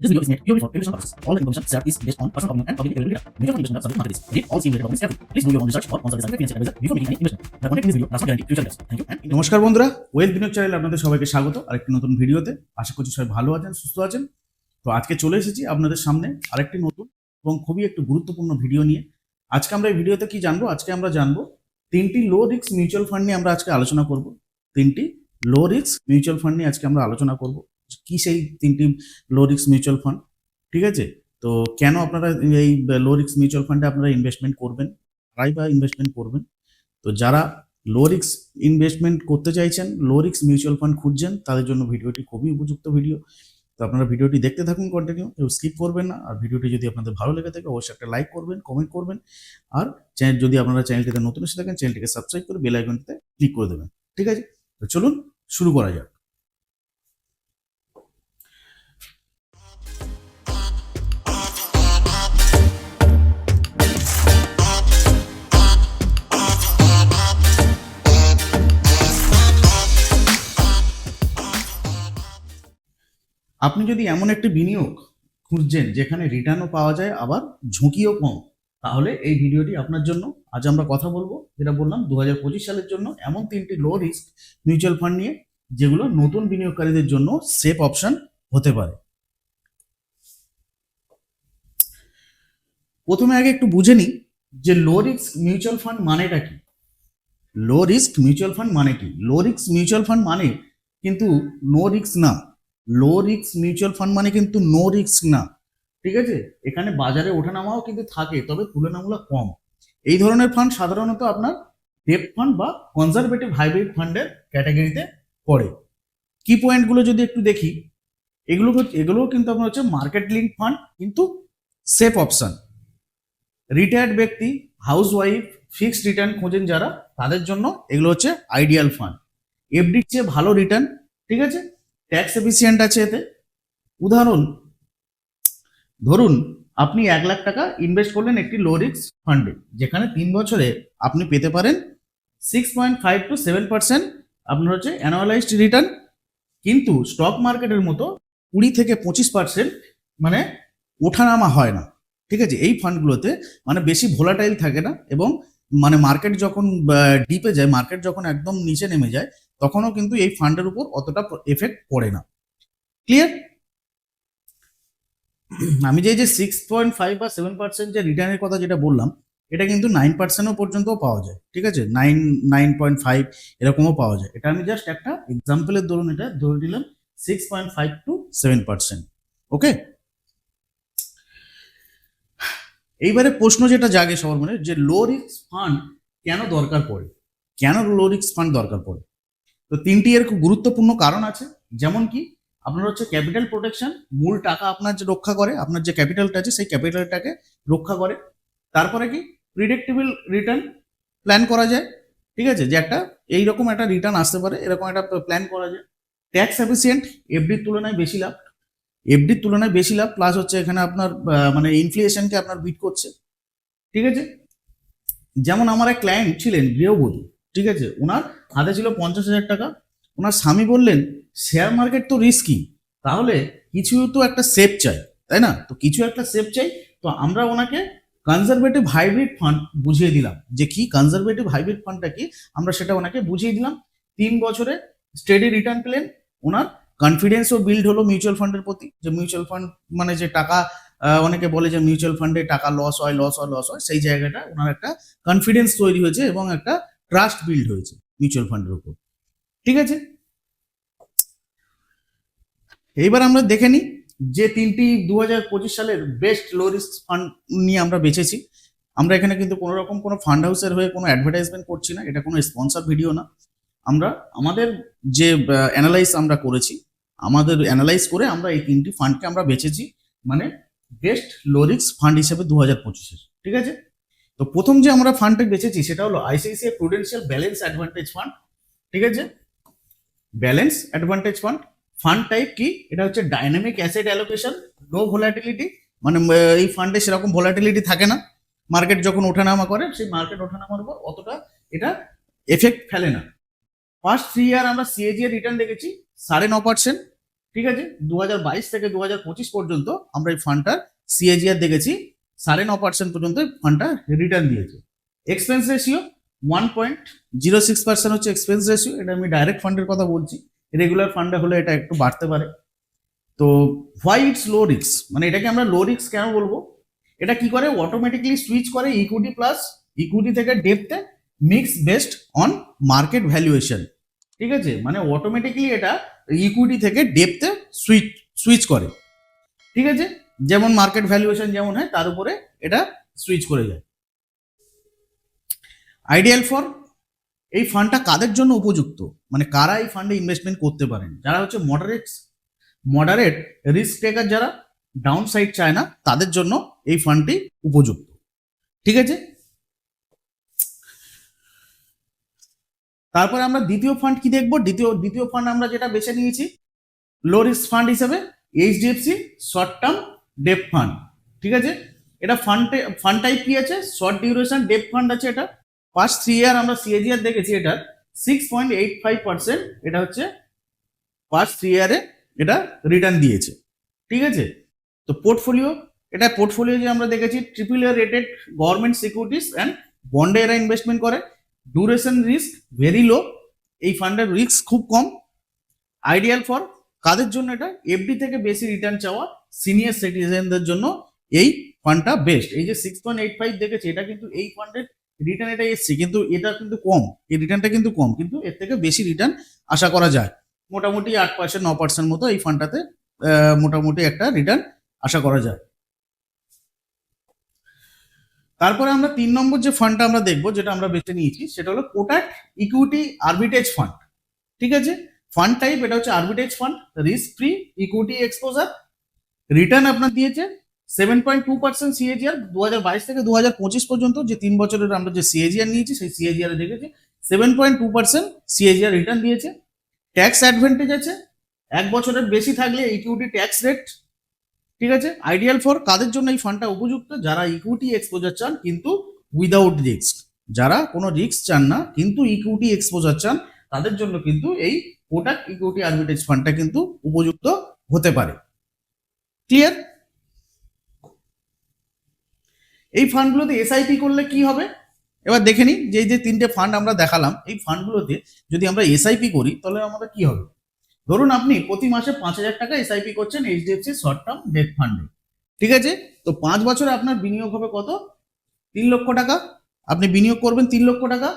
This video is made purely for educational purposes. All the information shared is based on personal opinion and public opinion. Mutual fund investment are subject market risk. Read all seen related documents carefully. Please do your own research or consult a certified financial advisor before making any investment. The content in this video does not guarantee future results. Thank you and নমস্কার বন্ধুরা well বিনিয়োগ চ্যানেলে আপনাদের সবাইকে স্বাগত আরেকটি নতুন ভিডিওতে আশা করছি সবাই ভালো আছেন সুস্থ আছেন তো আজকে চলে এসেছি আপনাদের সামনে আরেকটি নতুন এবং খুবই একটু গুরুত্বপূর্ণ ভিডিও নিয়ে আজকে আমরা এই ভিডিওতে কি জানব আজকে আমরা জানব তিনটি লো রিস্ক মিউচুয়াল ফান্ড নিয়ে আমরা আজকে আলোচনা করব তিনটি লো রিস্ক মিউচুয়াল ফান্ড নিয়ে আজকে আমরা আলোচনা করব কি সেই তিনটি লো রিস্ক মিউচুয়াল ফান্ড ঠিক আছে? তো কেন আপনারা এই লো রিস্ক মিউচুয়াল ফান্ডে আপনারা ইনভেস্টমেন্ট করবেন? কারাই বা ইনভেস্টমেন্ট করবেন? তো যারা লো রিক্স ইনভেস্টমেন্ট করতে চাইছেন লো রিক্স মিউচুয়াল ফান্ড খুঁজছেন, তাদের জন্য ভিডিওটি খুবই উপযুক্ত ভিডিও তো আপনারা ভিডিওটি দেখতে থাকুন কন্টিনিউ কেউ স্কিপ করবেন না। আর ভিডিওটি যদি আপনাদের ভালো লেগে থাকে, অবশ্যই একটা লাইক করবেন কমেন্ট করবেন। আর চ্যানেল যদি আপনারা চ্যানেলটিতে নতুন এসে থাকেন চ্যানেলটিকে সাবস্ক্রাইব করে বেল আইকনটিতে ক্লিক করে দেবেন। ঠিক আছে? তো চলুন, শুরু করা যাক। আপনি যদি এমন একটি বিনিয়োগ খুঁজছেন যেখানে রিটার্নও পাওয়া যায়, আবার ঝুঁকিও কম, তাহলে এই ভিডিওটি আপনার জন্য। আজ আমরা কথা বলব, যেটা বললাম দু হাজার পঁচিশ সালের জন্য এমন তিনটি লো রিস্ক মিউচুয়াল ফান্ড নিয়ে, যেগুলো নতুন বিনিয়োগকারীদের জন্য সেফ অপশন হতে পারে। প্রথমে আগে একটু বুঝে নিই যে লো রিস্ক মিউচুয়াল ফান্ড মানেটা কি? লো রিস্ক মিউচুয়াল ফান্ড মানে কি? লো রিস্ক মিউচুয়াল ফান্ড মানে কিন্তু নো রিস্ক না। লো রিস্ক মিউচুয়াল ফান্ড মানে কিন্তু নো রিস্ক না। ঠিক আছে? এখানে বাজারে ওঠানামাও কিন্তু থাকে, তবে তুলনামূলক কম। এই ধরনের ফান্ড সাধারণত আপনার ডেপ ফান্ড বা কনজারভেটিভ হাইব্রিড ফান্ডের ক্যাটাগরিতে পড়ে। কি পয়েন্টগুলো যদি একটু দেখি, এগুলো এগুলোও কিন্তু আপনার হচ্ছে মার্কেট লিঙ্ক ফান্ড কিন্তু সেফ অপশন রিটায়ার্ড ব্যক্তি হাউস ওয়াইফ ফিক্সড রিটার্ন খোঁজেন যারা, তাদের জন্য এগুলো হচ্ছে আইডিয়াল ফান্ড এফডির চেয়ে ভালো রিটার্ন ঠিক আছে? ট্যাক্স এফিসিয়েন্ট আছে এতে। উদাহরণ, ধরুন আপনি এক লাখ টাকা ইনভেস্ট করলেন একটি লো রিস্ক ফান্ডে যেখানে তিন বছরে আপনি পেতে পারেন six point five two seven percent আপনার হচ্ছে অ্যানুয়ালাইজড রিটার্ন কিন্তু স্টক মার্কেটের মতো কুড়ি থেকে পঁচিশ পার্সেন্ট মানে ওঠানামা হয় না। ঠিক আছে, এই ফান্ডগুলোতে মানে বেশি ভোলাটাইল থাকে না এবং মানে মার্কেট যখন ডিপে যায় মার্কেট যখন একদম নিচে নেমে যায় তখনও কিন্তু এই ফান্ডের উপর অতটা এফেক্ট পড়ে না। ক্লিয়ার আমি যে যে সিক্স পয়েন্ট ফাইভ বা সেভেন পার্সেন্ট যে রিটার্নের কথা যেটা বললাম, এটা কিন্তু নাইন পার্সেন্টও পর্যন্তও পাওয়া যায়, ঠিক আছে? নাইন নাইন পয়েন্ট ফাইভ এরকমও পাওয়া যায়। এটা আমি জাস্ট একটা এক্সাম্পলের ধরুন, এটা ধরে দিলাম six point five to seven percent okay এইবারে প্রশ্ন যেটা জাগে সবার মনে, যে লো রিস্ক ফান্ড কেন দরকার পড়ে? কেন লো রিস্ক ফান্ড দরকার পড়ে? তো তিনটি এর গুরুত্বপূর্ণ কারণ আছে। যেমন কি, আপনার হচ্ছে ক্যাপিটাল প্রোটেকশন মূল টাকা আপনার যে রক্ষা করে, আপনার যে ক্যাপিটালটা আছে, সেই ক্যাপিটালটাকে রক্ষা করে। তারপরে কি প্রিডিক্টেবল রিটার্ন প্ল্যান করা যায়। ঠিক আছে? যে একটা, এইরকম একটা রিটার্ন আসতে পারে, এরকম একটা প্ল্যান করা যায়। ট্যাক্স এফিসিয়েন্ট এফডির তুলনায় বেশি লাভ। এফডির তুলনায় বেশি লাভ প্লাস হচ্ছে এখানে আপনার মানে ইনফ্লেশনকে আপনার বিট করছে। ঠিক আছে? যেমন আমার এক ক্লায়েন্ট ছিলেন গৃহবধূ। ঠিক আছে? ওনার হাতে ছিল পঞ্চাশ হাজার টাকা। ওনার স্বামী বললেন শেয়ার মার্কেট তো রিস্কি তাহলে কিছু তো একটা সেফ চাই, তাই না? তো কিছু একটা সেফ চাই, তো আমরা ওনাকে কনজারভেটিভ হাইব্রিড ফান্ড বুঝিয়ে দিলাম। যে কি কনজারভেটিভ হাইব্রিড ফান্ডটা কি, আমরা সেটা ওনাকে বুঝিয়ে দিলাম। তিন বছরে স্টেডি রিটার্ন পেলেন ওনার। কনফিডেন্সও বিল্ড হলো মিউচুয়াল ফান্ডের প্রতি। যে মিউচুয়াল ফান্ড মানে যে টাকা অনেকে বলে যে মিউচুয়াল ফান্ডে টাকা লস হয় লস হয় লস হয়, সেই জায়গাটা ওনার একটা কনফিডেন্স তৈরি হয়েছে এবং একটা ট্রাস্ট বিল্ড হয়েছে। মিউচুয়াল ফান্ডের উপর। ঠিক আছে? এইবার আমরা দেখে নিই যে তিনটি দু হাজার পঁচিশ সালের বেস্ট লো রিস্ক ফান্ড নিয়ে আমরা বেছেছি। আমরা এখানে কিন্তু কোনো রকম কোনো ফান্ড হাউসের হয়ে কোনো অ্যাডভার্টাইজমেন্ট করছি না, এটা কোনো স্পন্সর ভিডিও না। আমরা, আমাদের যে অ্যানালাইজ আমরা করেছি, আমাদের অ্যানালাইজ করে আমরা এই তিনটি ফান্ডকে আমরা বেছেছি মানে বেস্ট লো রিস্ক ফান্ড হিসেবে দু হাজার পঁচিশের ঠিক আছে? তো প্রথম যে আমরা ফান্ডটা বেছেছি সেটা হলো ICICI Prudential balance advantage fund ঠিক আছে? Balance advantage fund fund type কি? এটা হচ্ছে dynamic asset allocation low volatility মানে এই ফান্ডে সেরকম ভোলাটিলিটি থাকে না। মার্কেট যখন ওঠানামা করে, সেই মার্কেট ওঠানামার উপর অতটা এটা এফেক্ট ফেলে না। ফার্স্ট থ্রি ইয়ার আমরা সিএজি এর রিটার্ন দেখেছি, সাড়ে ন পার্সেন্ট ঠিক আছে? দু হাজার বাইশ থেকে দু হাজার পঁচিশ পর্যন্ত আমরা এই ফান্ডটার সিএজিআর দেখেছি সাড়ে ন পার্সেন্ট পর্যন্ত ফান্ডটা রিটার্ন দিয়েছে। Expense ratio one point zero six percent হচ্ছে এক্সপেন্স রেশিও এটা আমি ডাইরেক্ট ফান্ডের কথা বলছি। রেগুলার ফান্ডে হলে এটা একটু বাড়তে পারে। তো হোয়াই ইটস লো রিক্স মানে এটাকে আমরা লো রিক্স কেন বলব? এটা কি করে? অটোমেটিকলি সুইচ করে ইকুইটি প্লাস ইকুইটি থেকে ডেপতে mix based on market valuation ঠিক আছে? মানে অটোমেটিকলি এটা ইকুইটি থেকে ডেপতে সুইচ সুইচ করে। ঠিক আছে? যেমন মার্কেট ভ্যালুয়েশন যেমন হয়, তার উপরে এটা সুইচ করে যায়। আইডিয়াল ফর এই ফান্ডটা কাদের জন্য উপযুক্ত? মানে কারা এই ফান্ডে ইনভেস্টমেন্ট করতে পারেন? যারা হচ্ছে মডারেট মডারেট রিস্ক টেকার যারা ডাউন সাইড চায় না, তাদের জন্য এই ফান্ডটি উপযুক্ত। ঠিক আছে? তারপরে আমরা দ্বিতীয় ফান্ড কি দেখব? দ্বিতীয় দ্বিতীয় ফান্ড আমরা যেটা বেছে নিয়েছি লো রিস্ক ফান্ড হিসেবে HDFC short term debt fund ঠিক আছে? এটা ফান্ড ফান্ড টাইপ কি আছে? শর্ট ডিউরেশন ডেপ ফান্ড আছে এটা। ফার্স্ট থ্রি ইয়ার আমরা সিএজিআর দেখেছি এটা। Six point eight five percent এটা হচ্ছে ফার্স্ট থ্রি ইয়ারে এটা রিটার্ন দিয়েছে। ঠিক আছে? তো পোর্টফোলিও এটা পোর্টফোলিও যে আমরা দেখেছি triple A rated government securities and বন্ডে এরা ইনভেস্টমেন্ট করে। ডিউরেশন রিস্ক ভেরি লো এই ফান্ডের রিস্ক খুব কম। আইডিয়াল ফর কাদের জন্য এটা? এফডি থেকে বেশি রিটার্ন চাওয়া। সিনিয়র সিটিজেনদের জন্য এই ফান্ডটা বেস্ট এই যে সিক্স পয়েন্ট এইট ফাইভ দেখেছি, এটা কিন্তু এই ফান্ডের রিটার্ন এটা এসছে, কিন্তু এটা কিন্তু কম। এই রিটার্নটা কিন্তু কম, কিন্তু এর থেকে বেশি রিটার্ন আশা করা যায়। মোটামুটি আট পার্সেন্ট ন পার্সেন্ট মতো এই ফান্ডটাতে মোটামুটি একটা রিটার্ন আশা করা যায়। তারপরে আমরা তিন নম্বর যে ফান্ডটা আমরা দেখব, যেটা আমরা বেছে নিয়েছি, সেটা হলো কোটাক ইকুইটি আরবিটেজ ফান্ড ঠিক আছে? ফান্ড টাইপ এটা হচ্ছে arbitrage fund risk free equity exposure return আপনার দিয়েছে seven point two percent CAGR দু হাজার বাইশ থেকে দু হাজার পঁচিশ পর্যন্ত যে তিন বছরের আমরা যে সিএজিআর নিয়েছি, সেই সিএজিআর দেখেছি। Seven point two percent CAGR return দিয়েছে। ট্যাক্স অ্যাডভান্টেজ আছে। এক বছরের বেশি থাকলে ইকুইটি ট্যাক্স রেট ঠিক আছে? আইডিয়াল ফর কাদের জন্য এই ফান্ডটা উপযুক্ত? যারা ইকুইটি এক্সপোজার চান কিন্তু উইদাউট রিস্ক যারা কোনো রিস্ক চান না, কিন্তু ইকুইটি এক্সপোজার চান, তাদের জন্য কিন্তু এই কোটাক ইকুইটি আরবিটেজ ফান্ডটা কিন্তু উপযুক্ত হতে পারে। ক্লিয়ার এই ফান্ডগুলোতে এসআইপি করলে কি হবে? এবার দেখে নিই যে যে তিনটে ফান্ড আমরা দেখালাম, এই ফান্ডগুলোতে যদি আমরা এসআইপি করি, তাহলে আমাদের কি হবে? ধরুন আপনি প্রতি মাসে পাঁচ হাজার টাকা এসআইপি করছেন এইচডিএফসি শর্ট টার্ম ডেট ফান্ডে ঠিক আছে? তো পাঁচ বছরে আপনার বিনিয়োগ হবে কত? তিন লক্ষ টাকা। আপনি বিনিয়োগ করবেন তিন লক্ষ টাকা।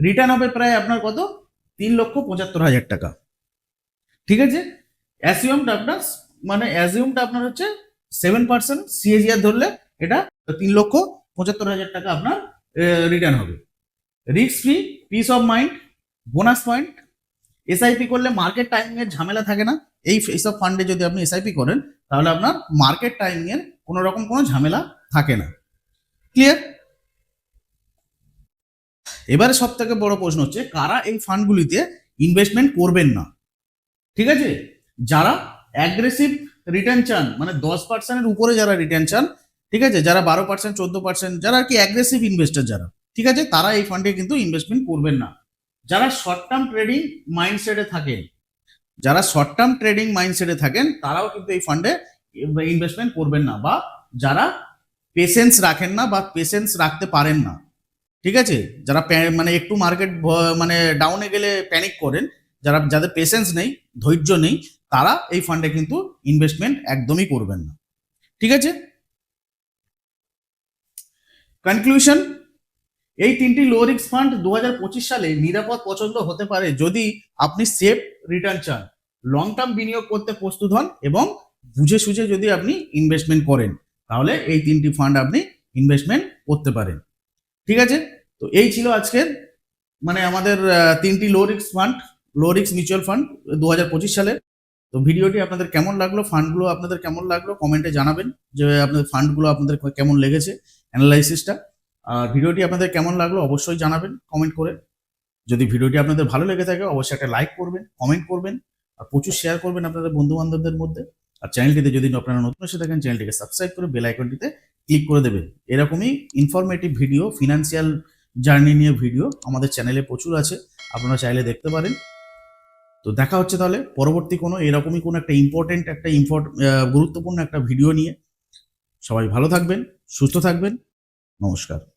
রিটার্ন হবে প্রায় আপনার কত? তিন লক্ষ পঁচাত্তর হাজার টাকা। ঠিক আছে? অ্যাসিউমটা আপনার মানে অ্যাজিউমটা আপনার হচ্ছে সেভেন পার্সেন্ট সিএজিআর ধরলে এটা তিন লক্ষ পঁচাত্তর হাজার টাকা আপনার রিটার্ন হবে। Risk free peace of mind bonus point SIP করলে মার্কেট টাইমিং এর ঝামেলা থাকে না। এই এইসব ফান্ডে যদি আপনি এসআইপি করেন, তাহলে আপনার মার্কেট টাইমিং এর কোনো রকম কোনো ঝামেলা থাকে না। ক্লিয়ার এবারে সব থেকে বড় প্রশ্ন হচ্ছে, কারা এই ফান্ডগুলিতে ইনভেস্টমেন্ট করবেন না? ঠিক আছে? যারা অ্যাগ্রেসিভ রিটার্ন চান মানে দশ পার্সেন্টের উপরে যারা রিটার্ন চান ঠিক আছে, যারা বারো পার্সেন্ট চোদ্দ পার্সেন্ট যারা আর কি অ্যাগ্রেসিভ ইনভেস্টার যারা, ঠিক আছে, তারা এই ফান্ডে কিন্তু ইনভেস্টমেন্ট করবেন না। যারা শর্ট টার্ম ট্রেডিং মাইন্ডসেটে থাকেন, যারা শর্ট টার্ম ট্রেডিং মাইন্ডসেটে থাকেন, তারাও কিন্তু এই ফান্ডে ইনভেস্টমেন্ট করবেন না, বা যারা পেশেন্স রাখেন না বা পেশেন্স রাখতে পারেন না, ঠিক আছে, যারা মানে একটু মার্কেট মানে ডাউনে গেলে প্যানিক করেন যারা, যাদের পেশেন্স নেই, ধৈর্য নেই, তারা এই ফান্ডে কিন্তু ইনভেস্টমেন্ট একদমই করবেন না। ঠিক আছে? কনক্লুশন এই তিনটি লো রিস্ক ফান্ড দু হাজার পঁচিশ সালে নিরাপদ পছন্দ হতে পারে যদি আপনি সেফ রিটার্ন চান। লং টার্ম বিনিয়োগ করতে প্রস্তুত হন এবং বুঝে সুঝে যদি আপনি ইনভেস্টমেন্ট করেন, তাহলে এই তিনটি ফান্ড আপনি ইনভেস্টমেন্ট করতে পারেন। ঠিক আছে? তো এই ছিল আজকের মানে আমাদের তিনটি low risk fund low risk mutual fund দু হাজার পঁচিশ সালে। তো ভিডিওটি আপনাদের কেমন লাগল, ফান্ডগুলো আপনাদের কেমন লাগল, কমেন্টে জানাবেন যে আপনাদের ফান্ডগুলো আপনাদের কেমন লেগেছে, অ্যানালাইসিসটা। আর ভিডিওটি আপনাদের কেমন লাগল অবশ্যই জানাবেন, কমেন্ট করে। যদি ভিডিওটি আপনাদের ভালো লেগে থাকে, অবশ্যই একটা লাইক করবেন, কমেন্ট করবেন, আর প্রচুর শেয়ার করবেন আপনাদের বন্ধু বান্ধবদের মধ্যে। আর চ্যানেলটিতে যদি আপনারা নতুন এসে থাকেন, চ্যানেলটিকে সাবস্ক্রাইব করে বেল আইকনটিতে ক্লিক করে দেবেন। এরকমই ইনফরমেটিভ ভিডিও ফিনান্সিয়াল জার্নি নিয়ে ভিডিও আমাদের চ্যানেলে প্রচুর আছে, আপনারা চাইলে দেখতে পারেন। তো দেখা হচ্ছে তাহলে। পরবর্তী কোনো এরকমই কোনো একটা ইম্পর্টেন্ট একটা ইম্পর্ট গুরুত্বপূর্ণ একটা ভিডিও নিয়ে। সবাই ভালো থাকবেন, সুস্থ থাকবেন। নমস্কার।